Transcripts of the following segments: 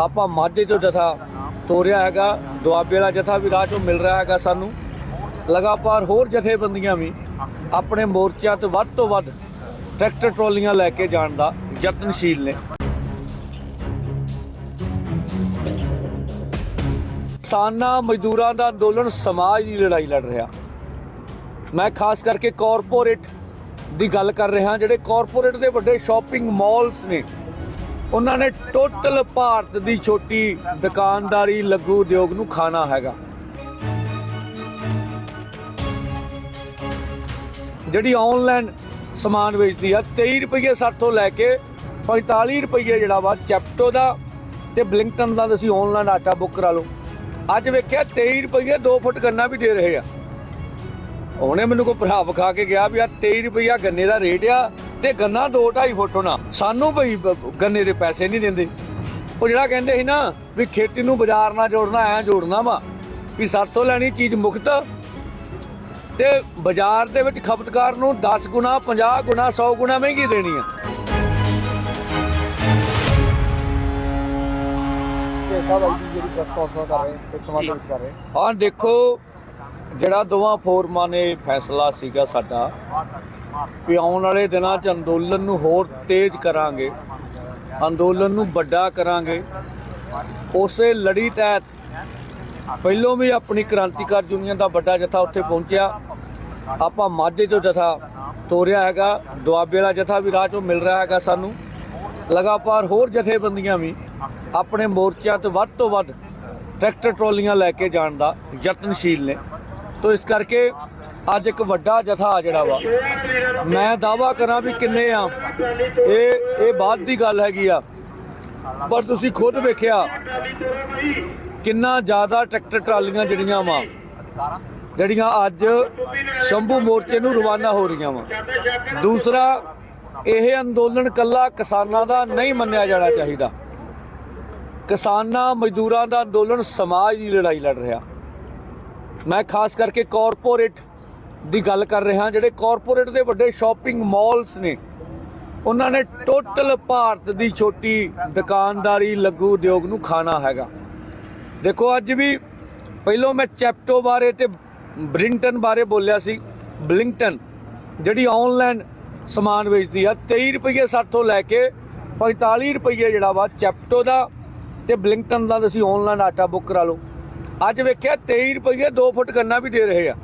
ਆਪਾਂ ਮਾਝੇ ਤੋਂ ਜਥਾ ਤੋਰਿਆ ਹੈਗਾ, ਦੁਆਬੇ ਵਾਲਾ ਜਥਾ ਵੀ ਰਾਹ ਚੋਂ ਮਿਲ ਰਿਹਾ ਹੈਗਾ ਸਾਨੂੰ। ਲਗਾਤਾਰ ਹੋਰ ਜਥੇਬੰਦੀਆਂ ਵੀ ਆਪਣੇ ਮੋਰਚਿਆਂ ਤੋਂ ਵੱਧ ਤੋਂ ਵੱਧ ਟਰੈਕਟਰ ਟਰਾਲੀਆਂ ਲੈ ਕੇ ਜਾਣ ਦਾ ਯਤਨਸ਼ੀਲ ਨੇ। ਕਿਸਾਨਾਂ, ਮਜ਼ਦੂਰਾਂ ਦਾ ਅੰਦੋਲਨ ਸਮਾਜ ਦੀ ਲੜਾਈ ਲੜ ਰਿਹਾ। ਮੈਂ ਖਾਸ ਕਰਕੇ ਕਾਰਪੋਰੇਟ ਦੀ ਗੱਲ ਕਰ ਰਿਹਾ, ਜਿਹੜੇ ਕਾਰਪੋਰੇਟ ਦੇ ਵੱਡੇ ਸ਼ਾਪਿੰਗ ਮਾਲਸ ਨੇ ਉਹਨਾਂ ਨੇ ਟੋਟਲ ਭਾਰਤ ਦੀ ਛੋਟੀ ਦੁਕਾਨਦਾਰੀ ਲਘੂ ਉਦਯੋਗ ਨੂੰ ਖਾਣਾ ਹੈਗਾ। ਜਿਹੜੀ ਆਨਲਾਈਨ ਸਮਾਨ ਵੇਚਦੀ ਆ 23 ਰੁਪਏ ਸਾਥੋਂ ਲੈ ਕੇ 45 ਰੁਪਏ ਜਿਹੜਾ ਵਾ ਚੈਪਟੋ ਦਾ ਤੇ ਬਲਿੰਕਟਨ ਦਾ ਤੁਸੀਂ ਆਨਲਾਈਨ ਆਟਾ ਬੁੱਕ ਕਰਾ ਲਓ। ਅੱਜ ਵੇਖਿਆ 23 ਰੁਪਏ 2 ਫੁੱਟ ਗੰਨਾ ਵੀ ਦੇ ਰਹੇ ਆ। ਉਹਨੇ ਮੈਨੂੰ ਕੋ ਭਰਾ ਵਿਖਾ ਕੇ ਗਿਆ ਵੀ ਆ 23 ਰੁਪਇਆ ਗੰਨੇ ਦਾ ਰੇਟ ਆ ਤੇ ਗੰਨਾ 2 2.5 ਫੁੱਟ ਹੋਣਾ। ਸਾਨੂੰ ਭਈ ਗੰਨੇ ਦੇ ਪੈਸੇ ਨਹੀਂ ਦਿੰਦੇ। ਉਹ ਜਿਹੜਾ ਕਹਿੰਦੇ ਸੀ ਨਾ ਵੀ ਖੇਤੀ ਨੂੰ ਬਾਜ਼ਾਰ ਨਾਲ ਜੋੜਨਾ ਐ ਜੋੜਨਾ ਵਾ ਵੀ ਸਾਥੋਂ ਲੈਣੀ ਚੀਜ਼ ਮੁਕਤ ਤੇ ਬਾਜ਼ਾਰ ਦੇ ਵਿੱਚ ਖਪਤਕਾਰ ਨੂੰ 10 ਗੁਣਾ 50 ਗੁਣਾ 100 ਗੁਣਾ ਮਹਿੰਗੀ ਦੇਣੀ ਆ। ਹਾਂ ਦੇਖੋ ਜਿਹੜਾ ਦੋਵਾਂ ਫੋਰਮਾਂ ਨੇ ਫੈਸਲਾ ਸੀਗਾ ਸਾਡਾ ਵੀ ਆਉਣ ਵਾਲੇ ਦਿਨਾਂ 'ਚ ਅੰਦੋਲਨ ਨੂੰ ਹੋਰ ਤੇਜ਼ ਕਰਾਂਗੇ, ਅੰਦੋਲਨ ਨੂੰ ਵੱਡਾ ਕਰਾਂਗੇ। ਉਸੇ ਲੜੀ ਤਹਿਤ ਪਹਿਲੋਂ ਵੀ ਆਪਣੀ ਕ੍ਰਾਂਤੀਕਾਰ ਯੂਨੀਅਨ ਦਾ ਵੱਡਾ ਜਥਾ ਉੱਥੇ ਪਹੁੰਚਿਆ। ਆਪਾਂ ਮਾਝੇ ਤੋਂ ਜਥਾ ਤੋਰਿਆ ਹੈਗਾ, ਦੁਆਬੇ ਵਾਲਾ ਜਥਾ ਵੀ ਰਾਹ ਚੋਂ ਮਿਲ ਰਿਹਾ ਹੈਗਾ ਸਾਨੂੰ। ਲਗਾਤਾਰ ਹੋਰ ਜਥੇਬੰਦੀਆਂ ਵੀ ਆਪਣੇ ਮੋਰਚਿਆਂ ਤੇ ਵੱਧ ਤੋਂ ਵੱਧ ਟਰੈਕਟਰ ਟਰਾਲੀਆਂ ਲੈ ਕੇ ਜਾਣ ਦਾ ਯਤਨਸ਼ੀਲ ਨੇ। ਤੋਂ ਇਸ ਕਰਕੇ ਅੱਜ ਇੱਕ ਵੱਡਾ ਜਥਾ ਜਿਹੜਾ ਵਾ। ਮੈਂ ਦਾਵਾ ਕਰਾਂ ਵੀ ਕਿੰਨੇ ਆ। ਇਹ ਇਹ ਬਾਅਦ ਦੀ ਗੱਲ ਹੈਗੀ ਆ। ਪਰ ਤੁਸੀਂ ਖੁਦ ਵੇਖਿਆ ਕਿੰਨਾ ਜ਼ਿਆਦਾ ਟਰੈਕਟਰ ਟਰਾਲੀਆਂ ਜਿਹੜੀਆਂ ਵਾ, ਜਿਹੜੀਆਂ ਅੱਜ ਸ਼ੰਭੂ ਮੋਰਚੇ ਨੂੰ ਰਵਾਨਾ ਹੋ ਰਹੀਆਂ ਵਾ। ਦੂਸਰਾ, ਇਹ ਅੰਦੋਲਨ ਕੱਲਾ ਕਿਸਾਨਾਂ ਦਾ ਨਹੀਂ ਮੰਨਿਆ ਜਾਣਾ ਚਾਹੀਦਾ। ਕਿਸਾਨਾਂ, ਮਜ਼ਦੂਰਾਂ ਦਾ ਅੰਦੋਲਨ ਸਮਾਜ ਦੀ ਲੜਾਈ ਲੜ ਰਿਹਾ। ਮੈਂ ਖਾਸ ਕਰਕੇ ਕਾਰਪੋਰੇਟ ਦੀ ਗੱਲ ਕਰ ਰਿਹਾ ਜਿਹੜੇ ਕਾਰਪੋਰੇਟ ਦੇ ਵੱਡੇ ਸ਼ਾਪਿੰਗ ਮਾਲਸ ਨੇ, ਉਹਨਾਂ ਨੇ ਟੋਟਲ ਭਾਰਤ ਦੀ ਛੋਟੀ ਦੁਕਾਨਦਾਰੀ, ਲਘੂ ਉਦਯੋਗ ਨੂੰ ਖਾਣਾ ਹੈਗਾ। ਦੇਖੋ, ਅੱਜ ਵੀ ਪਹਿਲੋਂ ਮੈਂ ਚੈਪਟੋ ਬਾਰੇ ਤੇ ਬ੍ਰਿੰਟਨ ਬਾਰੇ ਬੋਲਿਆ ਸੀ ਬਲਿੰਕਟਨ ਜਿਹੜੀ ਆਨਲਾਈਨ ਸਮਾਨ ਵੇਚਦੀ ਆ 23 ਰੁਪਏ ਤੋਂ ਲੈ ਕੇ 45 ਰੁਪਏ ਜਿਹੜਾ ਵਾ ਚੈਪਟੋ ਦਾ ਤੇ ਬਲਿੰਕਟਨ ਦਾ, ਤੁਸੀਂ ਆਨਲਾਈਨ ਆਟਾ ਬੁੱਕ ਕਰਾ ਲਓ। ਅੱਜ ਵੇਖਿਆ 23 ਰੁਪਏ 2 ਫੁੱਟ ਗੰਨਾ ਵੀ ਦੇ ਰਹੇ ਆ।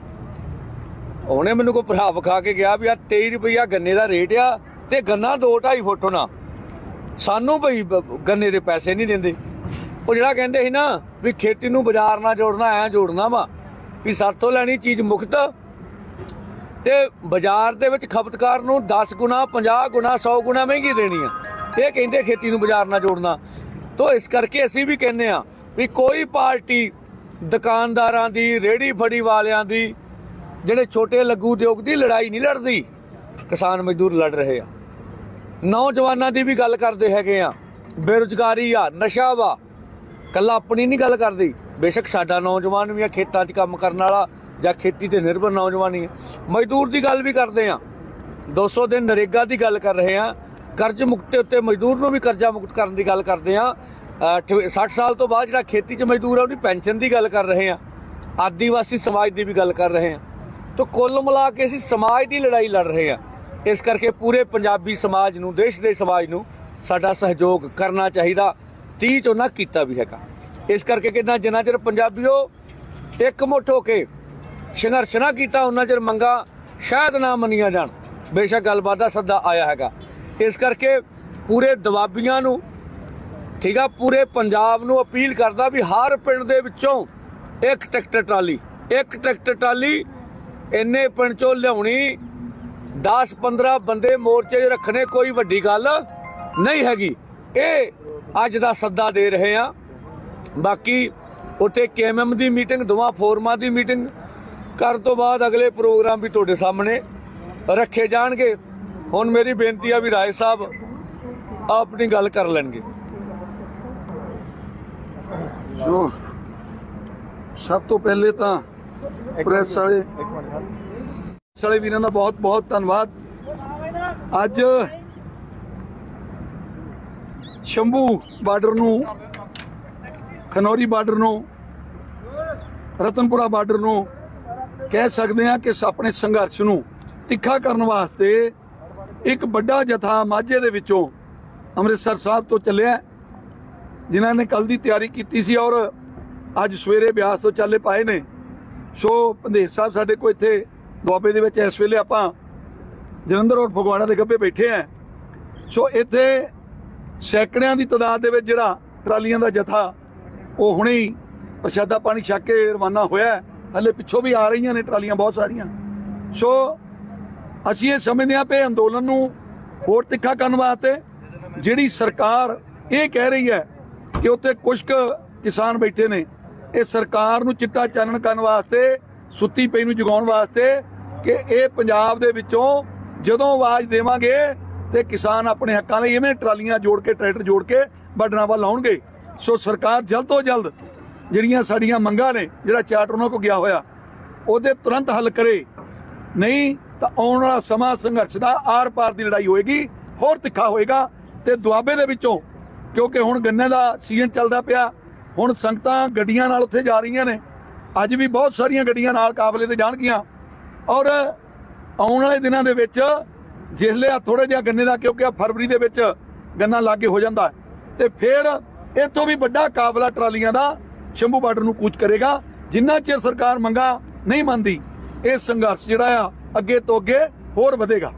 ਉਹਨੇ ਮੈਨੂੰ ਕੋ ਭਰਾ ਵਿਖਾ ਕੇ ਗਿਆ ਵੀ ਆ 23 ਰੁਪਇਆ ਗੰਨੇ ਦਾ ਰੇਟ ਆ ਤੇ ਗੰਨਾ 2 2.5 ਫੁੱਟ ਹੋਣਾ। ਸਾਨੂੰ ਭਈ ਗੰਨੇ ਦੇ ਪੈਸੇ ਨਹੀਂ ਦਿੰਦੇ। ਉਹ ਜਿਹੜਾ ਕਹਿੰਦੇ ਸੀ ਨਾ ਵੀ ਖੇਤੀ ਨੂੰ ਬਾਜ਼ਾਰ ਨਾਲ ਜੋੜਨਾ, ਐ ਜੋੜਨਾ ਵਾ, ਵੀ ਸਾਥੋਂ ਲੈਣੀ ਚੀਜ਼ ਮੁਕਤ ਤੇ ਬਾਜ਼ਾਰ ਦੇ ਵਿੱਚ ਖਪਤਕਾਰ ਨੂੰ 10 ਗੁਣਾ 50 ਗੁਣਾ 100 ਗੁਣਾ ਮਹਿੰਗੀ ਦੇਣੀ ਆ। ਇਹ ਕਹਿੰਦੇ ਖੇਤੀ ਨੂੰ ਬਾਜ਼ਾਰ ਨਾਲ ਜੋੜਨਾ। ਤੋਂ ਇਸ ਕਰਕੇ ਅਸੀਂ ਵੀ ਕਹਿੰਦੇ ਆ ਵੀ ਕੋਈ ਪਾਰਟੀ ਦੁਕਾਨਦਾਰਾਂ ਦੀ ਰੇੜੀ ਫੜੀ ਵਾਲਿਆਂ ਦੀ ਜਿਹੜੇ ਛੋਟੇ ਲਘੂ ਉਦਯੋਗ ਦੀ ਲੜਾਈ ਨਹੀਂ ਲੜਦੀ, ਕਿਸਾਨ ਮਜ਼ਦੂਰ ਲੜ ਰਹੇ ਆ। ਨੌਜਵਾਨਾਂ ਦੀ ਵੀ ਗੱਲ ਕਰਦੇ ਹੈਗੇ ਆ, ਬੇਰੁਜ਼ਗਾਰੀ ਆ, ਨਸ਼ਾ ਵਾ। ਕੱਲਾ ਆਪਣੀ ਨਹੀਂ ਗੱਲ ਕਰਦੀ। ਬੇਸ਼ੱਕ ਸਾਡਾ ਨੌਜਵਾਨ ਵੀ ਆ, ਖੇਤਾਂ 'ਚ ਕੰਮ ਕਰਨ ਵਾਲਾ ਜਾਂ ਖੇਤੀ ਤੇ ਨਿਰਭਰ ਨੌਜਵਾਨ ਹੀ ਹੈ ਮਜ਼ਦੂਰ ਦੀ ਗੱਲ ਵੀ ਕਰਦੇ ਆ। 200 ਦਿਨ ਨਰੇਗਾ ਦੀ ਗੱਲ ਕਰ ਰਹੇ ਆ। ਕਰਜ਼ ਮੁਕਤੇ ਉੱਤੇ ਮਜ਼ਦੂਰ ਨੂੰ ਵੀ ਕਰਜ਼ਾ ਮੁਕਤ ਕਰਨ ਦੀ ਗੱਲ ਕਰਦੇ ਆ। 60 ਸਾਲ ਤੋਂ ਬਾਅਦ ਜਿਹੜਾ ਖੇਤੀ 'ਚ ਮਜ਼ਦੂਰ ਆ, ਉਹਦੀ ਪੈਨਸ਼ਨ ਦੀ ਗੱਲ ਕਰ ਰਹੇ ਆ। ਆਦੀਵਾਸੀ ਸਮਾਜ ਦੀ ਵੀ ਗੱਲ ਕਰ ਰਹੇ ਆ। ਤਾਂ ਕੁੱਲ ਮਿਲਾ ਕੇ ਅਸੀਂ ਸਮਾਜ ਦੀ ਲੜਾਈ ਲੜ ਰਹੇ ਆ ਇਸ ਕਰਕੇ ਪੂਰੇ ਪੰਜਾਬੀ ਸਮਾਜ ਨੂੰ, ਦੇਸ਼ ਦੇ ਸਮਾਜ ਨੂੰ ਸਾਡਾ ਸਹਿਯੋਗ ਕਰਨਾ ਚਾਹੀਦਾ। 30 ਚੋਂ ਨਾ ਕੀਤਾ ਵੀ ਹੈਗਾ। ਇਸ ਕਰਕੇ ਕਿੰਨਾ ਜਿੰਨਾ ਚਿਰ ਪੰਜਾਬੀਓ ਇੱਕ ਮੁੱਠ ਹੋ ਕੇ ਸੰਘਰਸ਼ ਨਾ ਕੀਤਾ, ਉਹਨਾਂ ਚਿਰ ਮੰਗਾ ਸ਼ਾਇਦ ਨਾ ਮੰਨੀਆਂ ਜਾਣ। ਬੇਸ਼ੱਕ ਗੱਲਬਾਤ ਦਾ ਸੱਦਾ ਆਇਆ ਹੈਗਾ। ਇਸ ਕਰਕੇ ਪੂਰੇ ਦਵਾਬੀਆਂ ਨੂੰ, ਠੀਕ ਆ, ਪੂਰੇ ਪੰਜਾਬ ਨੂੰ ਅਪੀਲ ਕਰਦਾ ਵੀ ਹਰ ਪਿੰਡ ਦੇ ਵਿੱਚੋਂ ਇੱਕ ਟਰੈਕਟਰ ਟਰਾਲੀ, ਇੱਕ ਟਰੈਕਟਰ ਟਰਾਲੀ ਇੰਨੇ ਪਿੰਡ ਚੋਂ ਲਿਆਉਣੀ 10 15 ਬੰਦੇ ਮੋਰਚੇ 'ਚ ਰੱਖਣੇ ਕੋਈ ਵੱਡੀ ਗੱਲ ਨਹੀਂ ਹੈਗੀ। ਇਹ ਅੱਜ ਦਾ ਸੱਦਾ ਦੇ ਰਹੇ ਆ ਬਾਕੀ ਉੱਥੇ ਕੇਐਮਐਮ ਦੀ ਮੀਟਿੰਗ ਦੋਵਾਂ ਫੋਰਮਾਂ ਦੀ ਮੀਟਿੰਗ ਕਰਨ ਤੋਂ ਬਾਅਦ ਅਗਲੇ ਪ੍ਰੋਗਰਾਮ ਵੀ ਤੁਹਾਡੇ ਸਾਹਮਣੇ ਰੱਖੇ ਜਾਣਗੇ। ਹੁਣ ਮੇਰੀ ਬੇਨਤੀ ਆ ਵੀ ਰਾਏ ਸਾਹਿਬ ਆਪਣੀ ਗੱਲ ਕਰ ਲੈਣਗੇ। ਸੋ ਸਭ ਤੋਂ ਪਹਿਲੇ ਤਾਂ ਪ੍ਰੈਸ ਵਾਲੇ ਪ੍ਰੈਸ ਵਾਲੇ ਵੀਰਾਂ ਦਾ ਬਹੁਤ ਬਹੁਤ ਧੰਨਵਾਦ। ਅੱਜ ਸ਼ੰਭੂ ਬਾਰਡਰ ਨੂੰ, ਖਨੌਰੀ ਬਾਰਡਰ ਨੂੰ, ਰਤਨਪੁਰਾ ਬਾਰਡਰ ਨੂੰ ਕਹਿ ਸਕਦੇ ਹਾਂ ਕਿ ਆਪਣੇ ਸੰਘਰਸ਼ ਨੂੰ ਤਿੱਖਾ ਕਰਨ ਵਾਸਤੇ ਇੱਕ ਵੱਡਾ ਜਥਾ ਮਾਝੇ ਦੇ ਵਿੱਚੋਂ ਅੰਮ੍ਰਿਤਸਰ ਸਾਹਿਬ ਤੋਂ ਚੱਲਿਆ ਜਿਨ੍ਹਾਂ ਨੇ ਕੱਲ ਦੀ ਤਿਆਰੀ ਕੀਤੀ ਸੀ ਔਰ ਅੱਜ ਸਵੇਰੇ ਬਿਆਸ ਤੋਂ ਚੱਲੇ ਪਾਏ ਨੇ। ਸੋ ਪੰਦੇਰ ਸਾਹਿਬ, ਸਾਡੇ ਕੋਲ ਇੱਥੇ ਦੁਆਬੇ ਦੇ ਵਿੱਚ ਇਸ ਵੇਲੇ ਆਪਾਂ ਜਲੰਧਰ ਔਰ ਫਗਵਾੜਾ ਦੇ ਗੱਭੇ ਬੈਠੇ ਆ ਸੋ ਇੱਥੇ ਸੈਂਕੜਿਆਂ ਦੀ ਤਾਦਾਦ ਦੇ ਵਿੱਚ ਜਿਹੜਾ ਟਰਾਲੀਆਂ ਦਾ ਜਥਾ, ਉਹ ਹੁਣੇ ਹੀ ਪ੍ਰਸ਼ਾਦਾ ਪਾਣੀ ਛਕ ਕੇ ਰਵਾਨਾ ਹੋਇਆ ਹੈ। ਹਲੇ ਪਿੱਛੋਂ ਵੀ ਆ ਰਹੀਆਂ ਨੇ ਟਰਾਲੀਆਂ, ਬਹੁਤ ਸਾਰੀਆਂ ਸੋ ਅਸੀਂ ਇਹ ਸਮਝਦੇ ਹਾਂ ਕਿ ਅੰਦੋਲਨ ਨੂੰ ਹੋਰ ਤਿੱਖਾ ਕਰਨ ਵਾਸਤੇ ਜਿਹੜੀ ਸਰਕਾਰ ਇਹ ਕਹਿ ਰਹੀ ਹੈ ਕਿ ਉੱਥੇ ਕੁਝ ਕੁ ਕਿਸਾਨ ਬੈਠੇ ਨੇ ਇਹ ਸਰਕਾਰ ਨੂੰ ਚਿੱਟਾ ਚਾਨਣ ਕਰਨ ਵਾਸਤੇ, ਸੁੱਤੀ ਪਈ ਨੂੰ ਜਗਾਉਣ ਵਾਸਤੇ ਕਿ ਇਹ ਪੰਜਾਬ ਦੇ ਵਿੱਚੋਂ ਜਦੋਂ ਆਵਾਜ਼ ਦੇਵਾਂਗੇ ਤੇ ਕਿਸਾਨ ਆਪਣੇ ਹੱਕਾਂ ਲਈ ਇਵੇਂ ਟਰਾਲੀਆਂ ਜੋੜ ਕੇ, ਟਰੈਕਟਰ ਜੋੜ ਕੇ ਬਾਰਡਰਾਂ ਵੱਲ ਆਉਣਗੇ। ਸੋ ਸਰਕਾਰ ਜਲਦ ਤੋਂ ਜਲਦ ਜਿਹੜੀਆਂ ਸਾਡੀਆਂ ਮੰਗਾਂ ਨੇ, ਜਿਹੜਾ ਚਾਰਟ ਉਹਨਾਂ ਕੋ ਗਿਆ ਹੋਇਆ, ਉਹਦੇ ਤੁਰੰਤ ਹੱਲ ਕਰੇ। ਨਹੀਂ ਤਾਂ ਆਉਣ ਵਾਲਾ ਸਮਾਂ ਸੰਘਰਸ਼ ਦਾ ਆਰ-ਪਾਰ ਦੀ ਲੜਾਈ ਹੋਏਗੀ, ਹੋਰ ਤਿੱਖਾ ਹੋਏਗਾ ਤੇ ਦੁਆਬੇ ਦੇ ਵਿੱਚੋਂ, ਕਿਉਂਕਿ ਹੁਣ ਗੰਨੇ ਦਾ ਸੀਜ਼ਨ ਚੱਲਦਾ ਪਿਆ ਹੁਣ ਸੰਗਤਾਂ ਗੱਡੀਆਂ ਨਾਲ ਉੱਥੇ ਜਾ ਰਹੀਆਂ ਨੇ। ਅੱਜ ਵੀ ਬਹੁਤ ਸਾਰੀਆਂ ਗੱਡੀਆਂ ਨਾਲ ਕਾਬਲੇ ਤੇ ਜਾਣਗੀਆਂ। ਔਰ ਆਉਣ ਵਾਲੇ ਦਿਨਾਂ ਦੇ ਵਿੱਚ ਜਿਸਲੇ ਆ ਥੋੜੇ ਜਿਹਾ ਗੰਨੇ ਦਾ ਕਿਉਂਕਿ ਆ ਫਰਵਰੀ ਦੇ ਵਿੱਚ ਗੰਨਾ ਲਾਗੇ ਹੋ ਜਾਂਦਾ ਹੈ, ਤੇ ਫਿਰ ਇਹ ਵੀ ਵੱਡਾ ਕਾਬਲਾ ਟਰਾਲੀਆਂ ਦਾ ਸ਼ੰਭੂ ਬਾਰਡਰ ਨੂੰ ਕੂਚ ਕਰੇਗਾ। ਜਿੰਨਾ ਚਿਰ ਸਰਕਾਰ ਮੰਗਾ ਨਹੀਂ ਮੰਨਦੀ ਇਹ ਸੰਘਰਸ਼ ਜਿਹੜਾ ਆ ਅੱਗੇ ਤੋਂ ਅੱਗੇ ਹੋਰ ਵਧੇਗਾ।